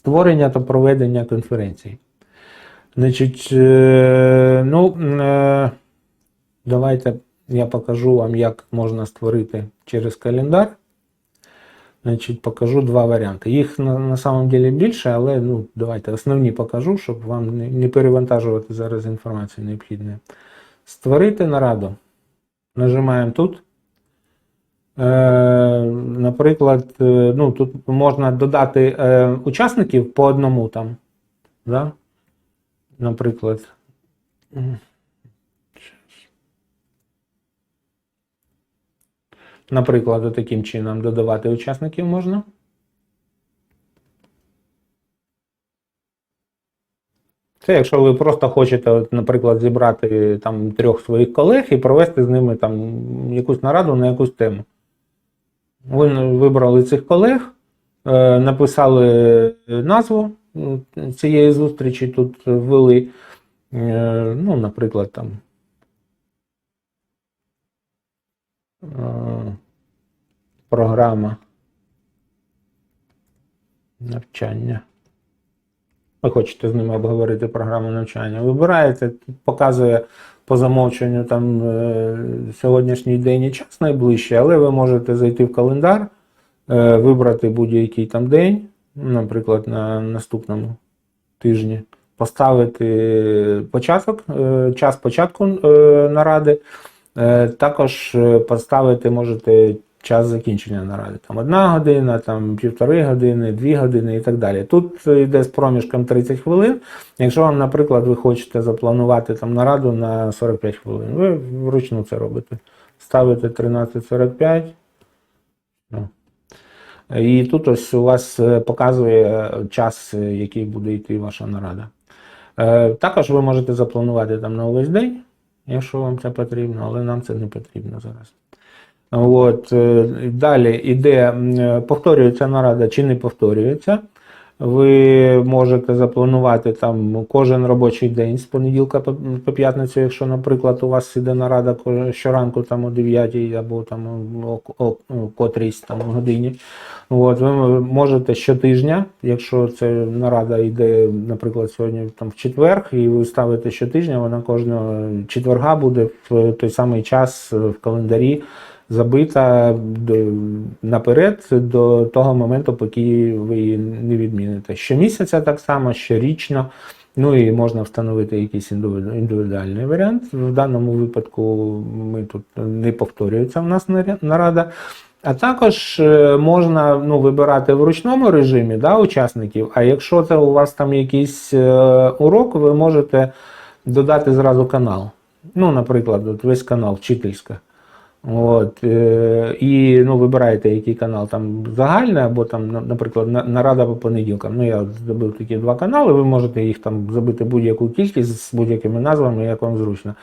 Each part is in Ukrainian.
створення та проведення конференцій. Значить, е, ну, е, давайте я покажу вам, як можна створити через календар. Значить, покажу два варіанти. Їх на, на самом деле більше, але ну, давайте основні покажу, щоб вам не, не перевантажувати зараз інформацію необхідною. Створити нараду. Нажимаємо тут. Е, наприклад, е, ну, тут можна додати е, учасників по одному там. Да? Наприклад. Наприклад, таким чином додавати учасників можна. Це якщо ви просто хочете, наприклад, зібрати там трьох своїх колег і провести з ними там якусь нараду на якусь тему. Ви вибрали цих колег, е, написали назву цієї зустрічі, тут ввели, е, ну, наприклад, там. е, Програма навчання. Ви хочете з ними обговорити програму навчання. Вибираєте, показує по замовченню там е, сьогоднішній день і час найближчий, але ви можете зайти в календар, е, вибрати будь-який там день, наприклад, на наступному тижні, поставити початок, е, час початку наради. Також поставити можете час закінчення наради. Там одна година, там півтори години, дві години і так далі. Тут йде з проміжком 30 хвилин. Якщо вам, наприклад, ви хочете запланувати там нараду на 45 хвилин, ви вручну це робите. Ставите 13.45. Ну. І тут ось у вас е, показує час, е, який буде йти ваша нарада. Е, Також ви можете запланувати там на увесь день, якщо вам це потрібно, але нам це не потрібно зараз. От, е, далі іде, повторюється нарада чи не повторюється. Ви можете запланувати там кожен робочий день з понеділка по, по п'ятницю, якщо, наприклад, у вас іде нарада щоранку там о 9 або там о, о, о котрійсь там годині. От, ви можете щотижня, якщо це нарада йде, наприклад, сьогодні там в четвер, і ви ставите щотижня, вона кожного четверга буде в той самий час в календарі забита наперед до того моменту, поки ви її не відміните. Щомісяця так само, щорічно. Ну і можна встановити якийсь індивідуальний варіант. В даному випадку ми тут не повторюється в нас нарада. А також е, можна ну, вибирати в ручному режимі да, учасників. А якщо це у вас там якийсь е, урок, ви можете додати зразу канал. Ну, наприклад, от весь канал вчительська. От, е, і ну, вибираєте, який канал там загальний, або там, наприклад, на- нарада по понеділкам. Ну, я зробив такі два канали, ви можете їх там забити будь-яку кількість з будь-якими назвами, як вам зручно.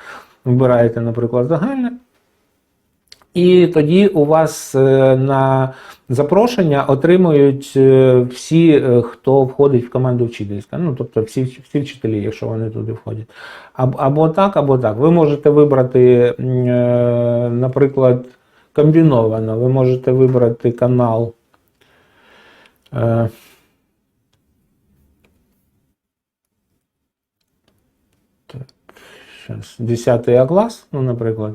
Вибираєте, наприклад, загальне. І тоді у вас е, на запрошення отримують е, всі, е, хто входить в команду вчительська. Ну, тобто всі, всі вчителі, якщо вони туди входять. Або так, або так. Ви можете вибрати, наприклад, комбіновано. Ви можете вибрати канал. Так, щас, 10 А клас, ну, наприклад.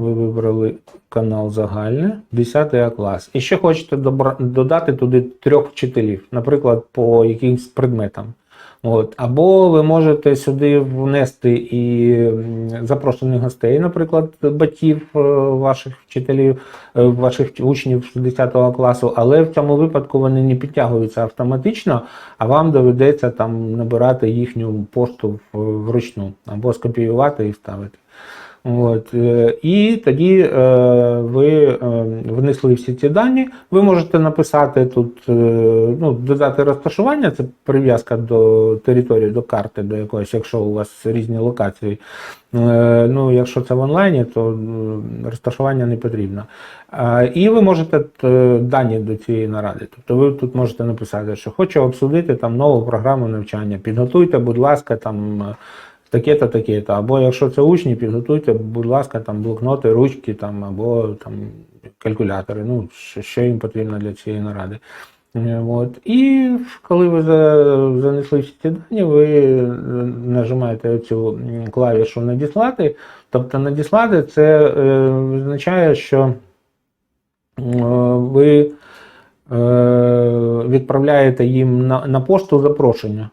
Ви вибрали канал загальний, 10 А клас. І ще хочете додати туди трьох вчителів, наприклад, по якимсь предметам. От. Або ви можете сюди внести і запрошених гостей, наприклад, батьків е, ваших вчителів, е, ваших учнів з 10 класу, але в цьому випадку вони не підтягуються автоматично, а вам доведеться там набирати їхню пошту вручну, або скопіювати і вставити. От, е, і тоді е, ви е, внесли всі ці дані. Ви можете написати тут, ну, додати розташування, це прив'язка до території, до карти, до якоїсь, якщо у вас різні локації. Ну, якщо це в онлайні, то розташування не потрібно. І ви можете дані до цієї наради. Тобто ви тут можете написати, що хочу обсудити там нову програму навчання. Підготуйте, будь ласка, там. Таке-то, таке-то. Або якщо це учні, підготуйте, будь ласка, там блокноти, ручки там, або там калькулятори, ну, що, їм потрібно для цієї наради. Е, От. І коли ви занесли всі ці дані, ви е, нажимаєте цю клавішу надіслати. Тобто надіслати це е, означає, що ви відправляєте їм на, на пошту запрошення.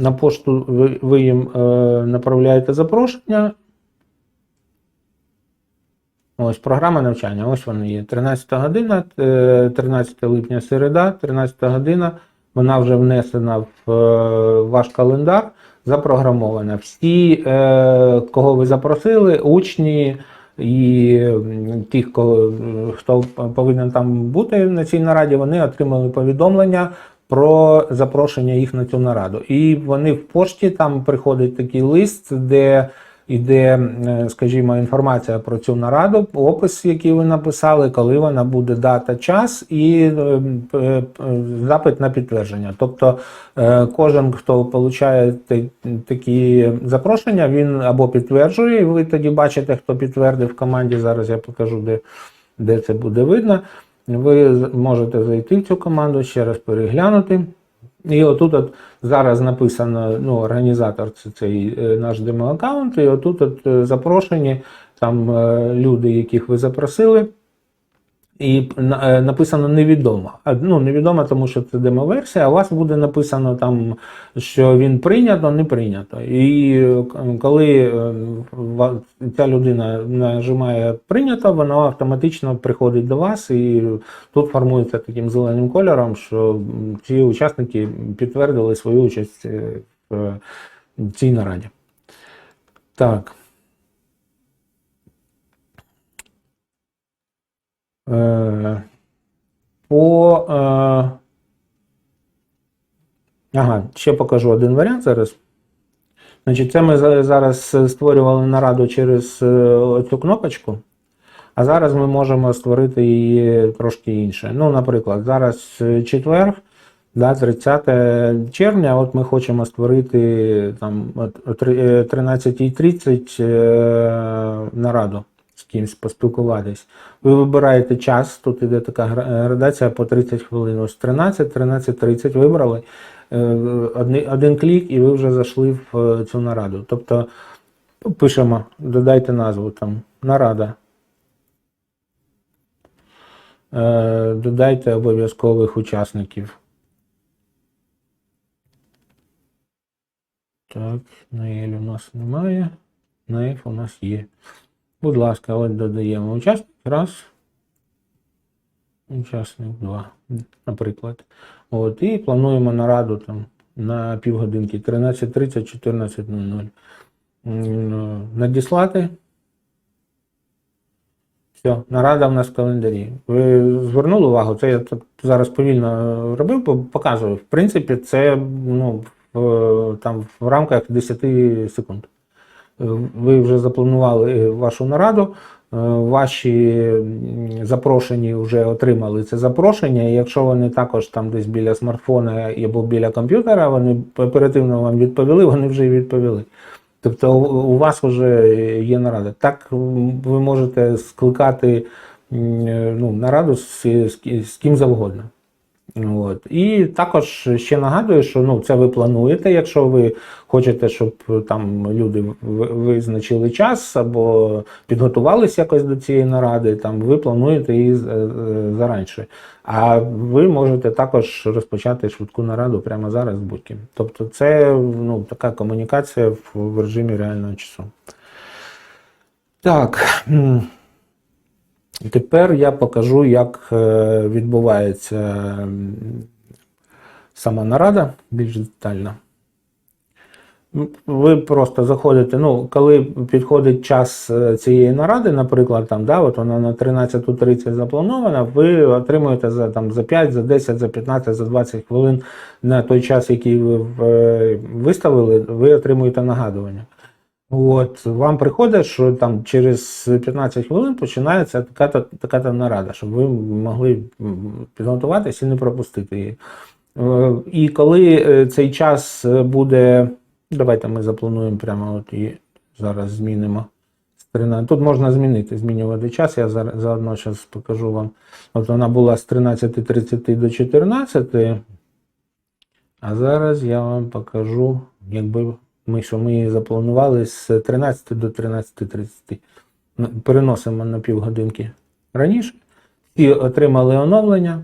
На пошту ви, ви їм е, направляєте запрошення. Ось програма навчання, ось вони є. 13 година, е, 13 липня середа, 13 година. Вона вже внесена в е, ваш календар, запрограмована. Всі, е, кого ви запросили, учні і е, хто повинен там бути на цій нараді, вони отримали повідомлення про запрошення їх на цю нараду. І вони в пошті там приходить такий лист, де іде, е, скажімо, інформація про цю нараду, опис, який ви написали, коли вона буде дата, час і е, е, запит на підтвердження. Тобто кожен, хто отримує такі запрошення, він або підтверджує, і ви тоді бачите, хто підтвердив в команді. Зараз я покажу, де, де це буде видно. Ви можете зайти в цю команду, ще раз переглянути. І отут от зараз написано, ну, організатор це цей е, наш демо-аккаунт, і отут от е, запрошені там е, люди, яких ви запросили. І е, написано невідомо. Ну, невідомо, тому що це демо-версія, а у вас буде написано там, що він прийнято, не прийнято. І е, коли е, ця людина нажимає прийнято, воно автоматично приходить до вас, і тут формується таким зеленим кольором, що ці учасники підтвердили свою участь в цій нараді. Так. По. е, Ага, ще покажу один варіант зараз. Значить, це ми зараз створювали нараду через е, цю кнопочку, а зараз ми можемо створити її трошки інше. Ну, наприклад, зараз е, четвер, да, 30 червня, от ми хочемо створити там от о три- е, 13.30 е, нараду з кимось поспілкуватись. Ви вибираєте час, тут іде така градація по 30 хвилин. Ось 13, 13.30 вибрали. Е, Один, клік, і ви вже зайшли в е, цю нараду. Тобто пишемо, додайте назву там нарада. Е, Додайте обов'язкових учасників. Так, Наель у нас немає. Наеф у нас є. Будь ласка, от додаємо учасник. Раз. Учасник два, наприклад. От, і плануємо нараду там на півгодинки 13.30, 14.00. Надіслати. Все, нарада в нас в календарі. Ви звернули увагу, це я тут зараз повільно робив, бо показую. В принципі, це ну, в, там, в рамках 10 секунд. Ви вже запланували е, вашу нараду, е, ваші запрошені вже отримали це запрошення. І якщо вони також там десь біля смартфона або біля комп'ютера, вони оперативно вам відповіли, вони вже відповіли. Тобто у у вас вже є нарада. Так ви можете скликати е, ну, нараду з, з, з ким завгодно. От. І також ще нагадую, що ну, це ви плануєте, якщо ви хочете, щоб е, там люди визначили час або підготувалися якось до цієї наради, там ви плануєте її з- е, заранше. А ви можете також розпочати швидку нараду прямо зараз з будь-ким. Тобто це ну, така комунікація в режимі реального часу. Так. Тепер я покажу, як е, відбувається сама нарада більш детально. Ви просто заходите, ну, коли підходить час е, цієї наради, наприклад, там, да, от вона на 13.30 запланована, ви отримуєте за, там, за 5, за 10, за 15, за 20 хвилин на той час, який ви е, виставили, ви отримуєте нагадування. От, вам приходить, що там через 15 хвилин починається така-то така нарада, щоб ви могли підготуватися і не пропустити її. Е, І коли е, цей час е, буде, давайте ми заплануємо прямо от і зараз змінимо Тут можна змінити, змінювати час. Я заодно зараз покажу вам. От вона була з 13.30 до 14. А зараз я вам покажу, якби ми, що ми запланували з 13 до 13.30. Ну, Переносимо на півгодинки раніше. І отримали оновлення.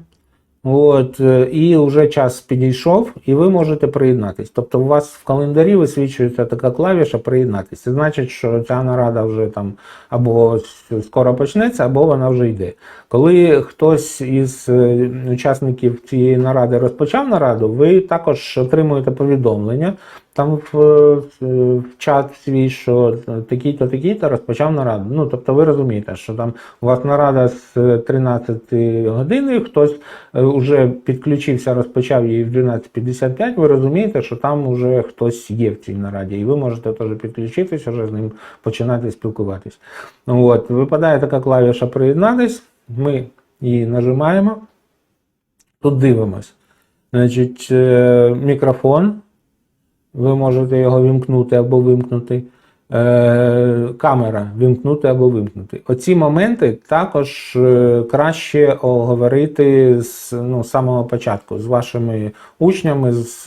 От, е, і вже час підійшов, і ви можете приєднатись. Тобто у вас в календарі висвічується така клавіша приєднатись. Це значить, що ця нарада вже там або скоро почнеться, або вона вже йде. Коли хтось із е, учасників цієї наради розпочав нараду, ви також отримуєте повідомлення там в, е, в чат свій, що такий-то, такий-то розпочав нараду. Ну, тобто ви розумієте, що там у вас нарада з 13 години, хтось вже підключився, розпочав її в 12.55, ви розумієте, що там вже хтось є в цій нараді, і ви можете теж підключитися, вже з ним починати спілкуватись. От, випадає така клавіша приєднатись, ми її нажимаємо, тут дивимось. Значить, е, мікрофон, ви можете його вімкнути або вимкнути. Е, камера вимкнути або вимкнути. Оці моменти також е, краще оговорити з ну, самого початку з вашими учнями, з,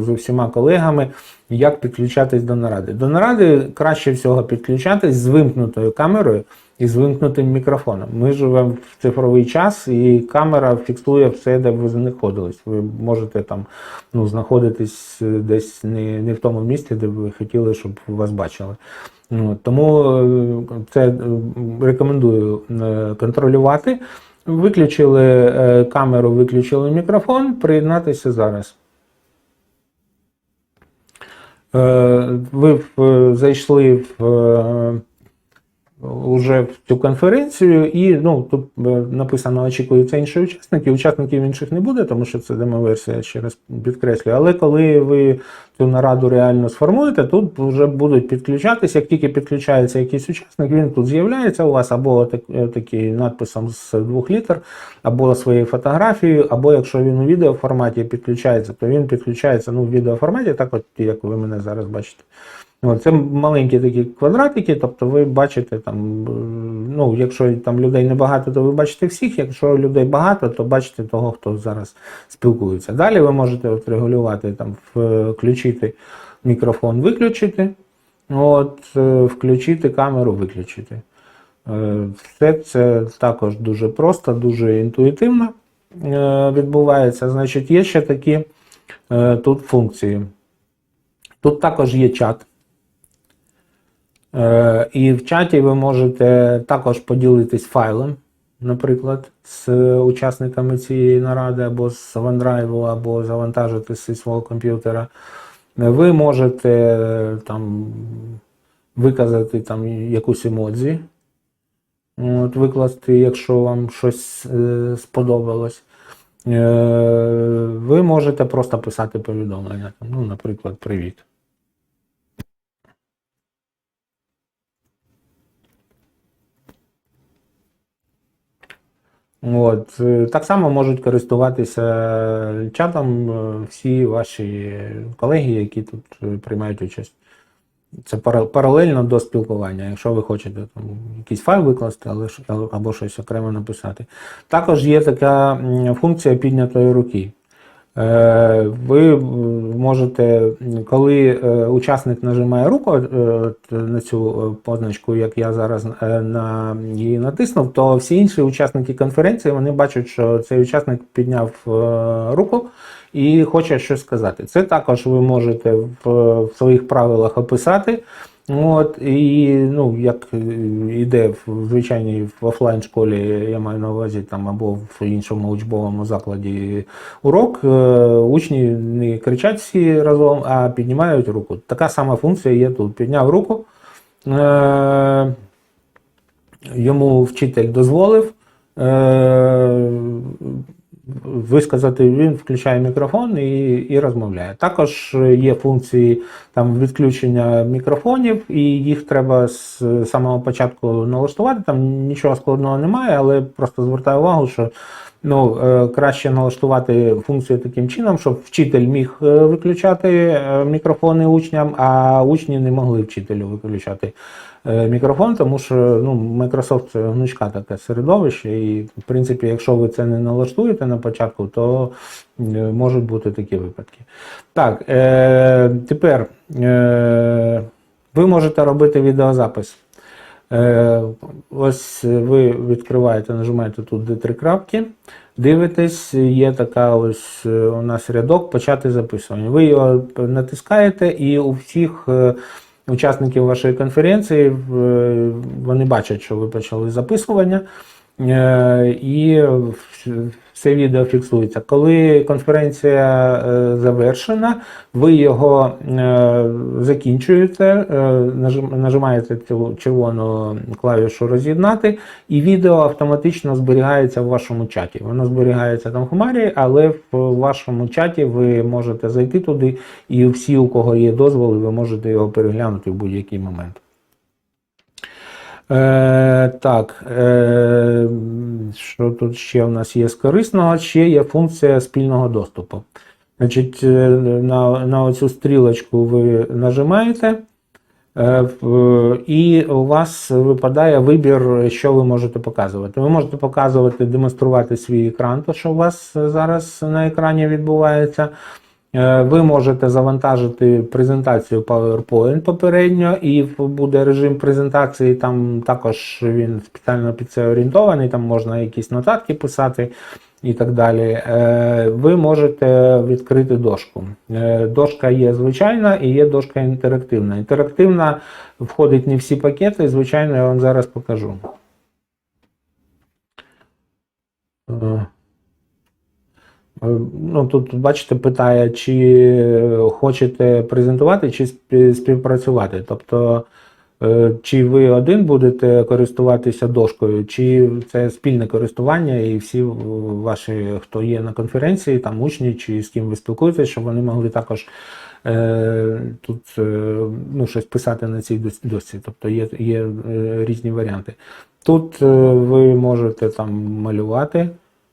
з усіма колегами, як підключатись до наради. До наради краще всього підключатись з вимкнутою камерою і з вимкнутим мікрофоном. Ми живемо в цифровий час, і камера фіксує все, де ви знаходились. Ви можете там ну, знаходитись е, десь не, не в тому місці, де ви хотіли, щоб вас бачили. Ну, тому е, це е, рекомендую контролювати. Виключили камеру, виключили мікрофон, приєднатися зараз. Е, Ви в- зайшли в уже в цю конференцію, і ну тут е, написано очікуються інші учасники. Учасників інших не буде, тому що це демо-версія, ще раз підкреслюю. Але коли ви цю нараду реально сформуєте, тут вже будуть підключатися. Як тільки підключається якийсь учасник, він тут з'являється у вас або так, е, такий надписом з двох літер, або своєю фотографією, або якщо він у відеоформаті підключається, то він підключається ну, в відеоформаті, так от як ви мене зараз бачите. Це маленькі такі квадратики, тобто ви бачите там, е, ну, якщо там людей небагато, то ви бачите всіх, якщо людей багато, то бачите того, хто зараз спілкується. Далі ви можете от регулювати, там, включити мікрофон, виключити, от, е, включити камеру, виключити. Е, Все це також дуже просто, дуже інтуїтивно відбувається. Значить, є ще такі тут функції. Тут також є чат. Е, І в чаті ви можете також поділитись файлом, наприклад, з учасниками цієї наради, або з OneDrive, або завантажити зі свого комп'ютера. Ви можете е, там виказати там якусь емодзі, от, викласти, якщо вам щось е, сподобалось. Е, Ви можете просто писати повідомлення, ну, наприклад, привіт. От. е, Так само можуть користуватися чатом е, всі ваші колеги, які тут е, приймають участь. Це пара- паралельно до спілкування, якщо ви хочете там, якийсь файл викласти але, або щось окремо написати. Також є така функція піднятої руки. Е, Ви можете, коли е, учасник нажимає руку е, на цю е, позначку, як я зараз е, на її натиснув, то всі інші учасники конференції вони бачать, що цей учасник підняв е, руку і хоче щось сказати. Це також ви можете в своїх правилах описати. От, і ну, як е, іде в звичайній в офлайн школі, я маю на увазі там або в іншому учбовому закладі урок, е, учні не кричать всі разом, а піднімають руку. Така сама функція є тут. Підняв руку, е, йому вчитель дозволив. Висказати, він включає мікрофон і, і розмовляє. Також є функції там відключення мікрофонів, і їх треба з самого початку налаштувати. Там нічого складного немає, але просто звертаю увагу, що ну, е, краще налаштувати функцію таким чином, щоб вчитель міг е, виключати е, мікрофони учням, а учні не могли вчителю виключати мікрофон, тому що ну, Microsoft це гнучка таке середовище, і в принципі, якщо ви це не налаштуєте на початку, то е, можуть бути такі випадки. Так, е, тепер е, ви можете робити відеозапис. Е, ось ви відкриваєте, нажимаєте тут де три крапки, дивитесь, є така ось е, у нас рядок почати записування. Ви його натискаєте, і у всіх е, учасників вашої конференції вони бачать, що ви почали записування. Е, І все відео фіксується. Коли конференція е, завершена, ви його е, закінчуєте, е, нажим- нажимаєте цю червону клавішу роз'єднати, і відео автоматично зберігається в вашому чаті. Воно зберігається там в хмарі, але в вашому чаті ви можете зайти туди, і всі, у кого є дозволи, ви можете його переглянути в будь-який момент. Е, так, е, що тут ще в нас є з корисного? Ще є функція спільного доступу. Значить, е, на, на оцю стрілочку ви нажимаєте, е, і у вас випадає вибір, що ви можете показувати. Ви можете показувати, демонструвати свій екран, то що у вас зараз на екрані відбувається. Е, Ви можете завантажити презентацію PowerPoint попередньо, і буде режим презентації. Там також він спеціально під це орієнтований. Там можна якісь нотатки писати і так далі. Е, Ви можете відкрити дошку. Е, Дошка є звичайна і є дошка інтерактивна. Інтерактивна входить не всі пакети. Звичайно, я вам зараз покажу. Е, Ну, тут, бачите, питає, чи хочете презентувати, чи співпрацювати. Тобто, е, чи ви один будете користуватися дошкою, чи це спільне користування, і всі ваші, хто є на конференції, там учні, чи з ким ви спілкуєтеся, щоб вони могли також е, тут е, ну, щось писати на цій дошці. Тобто є, є е, різні варіанти. Тут ви можете там малювати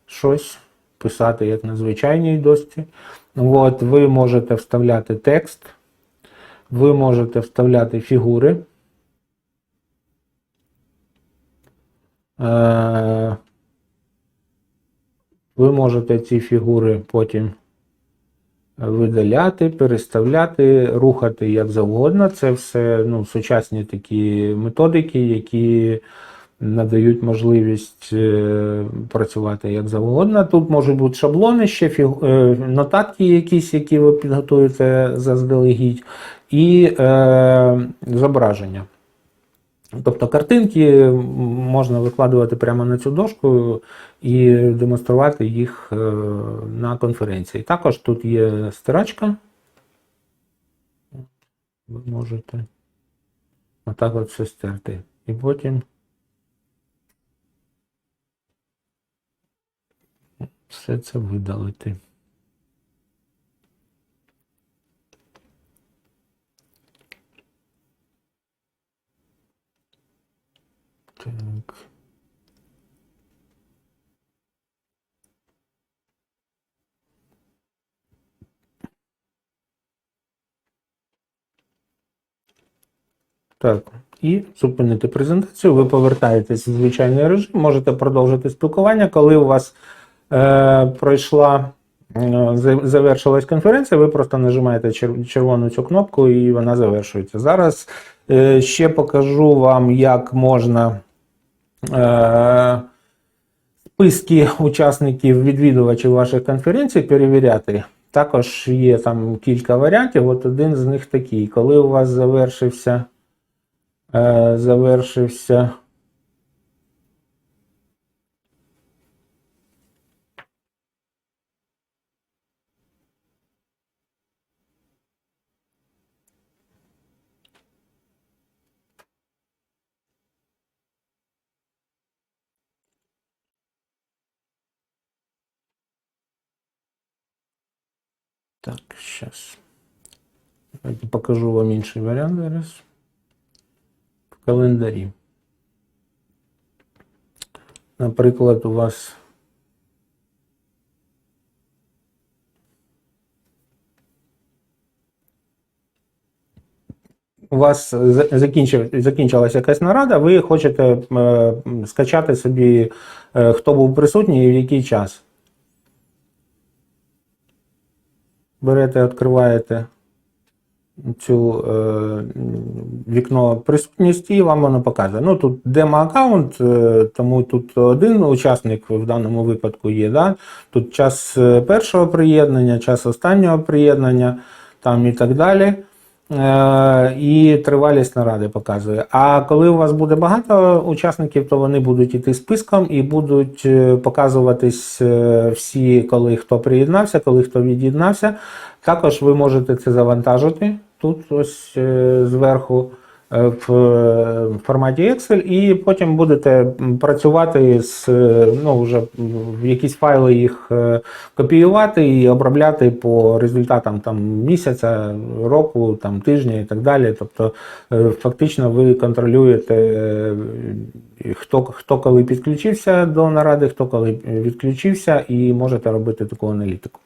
щось писати як на звичайній дошці. От, ви можете вставляти текст, ви можете вставляти фігури. Е, Ви можете ці фігури потім видаляти, переставляти, рухати як завгодно. Це все ну, сучасні такі методики, які надають можливість е, працювати як завгодно. Тут можуть бути шаблони, ще е, нотатки якісь, які ви підготуєте заздалегідь, і е, зображення. Тобто картинки можна викладувати прямо на цю дошку і демонструвати їх е, на конференції. Також тут є стирачка. Ви можете отак от все стерти. І потім все це видалити. Так. Так, і зупинити презентацію. Ви повертаєтесь в звичайний режим, можете продовжити спілкування. Коли у вас пройшла, е, завершилась конференція, ви просто нажимаєте червону цю кнопку і вона завершується. Зараз е, ще покажу вам, як можна е, списки учасників відвідувачів ваших конференцій перевіряти. Також є там кілька варіантів. От один з них такий. Коли у вас завершився, е, завершився Так, сейчас. Давайте покажу вам інший варіант зараз. В календарі. Наприклад, у вас у вас закінчилася якась нарада, ви хочете е, скачати собі, е, хто був присутній і в який час. Берете, відкриваєте цю е, вікно присутність і вам воно показує. Ну тут демо-аккаунт, е, тому тут один учасник в даному випадку є. Да? Тут час е, першого приєднання, час останнього приєднання там і так далі. Е, І тривалість наради показує. А коли у вас буде багато учасників, то вони будуть іти списком і будуть е, показуватись е, всі, коли хто приєднався, коли хто від'єднався. Також ви можете це завантажити тут, ось зверху в е, форматі Excel, і потім будете працювати з е, ну, вже в якісь файли їх е, копіювати і обробляти по результатам там місяця, року, там тижня і так далі. Тобто, е, фактично, ви контролюєте, е, хто, хто коли підключився до наради, хто коли відключився, і можете робити таку аналітику.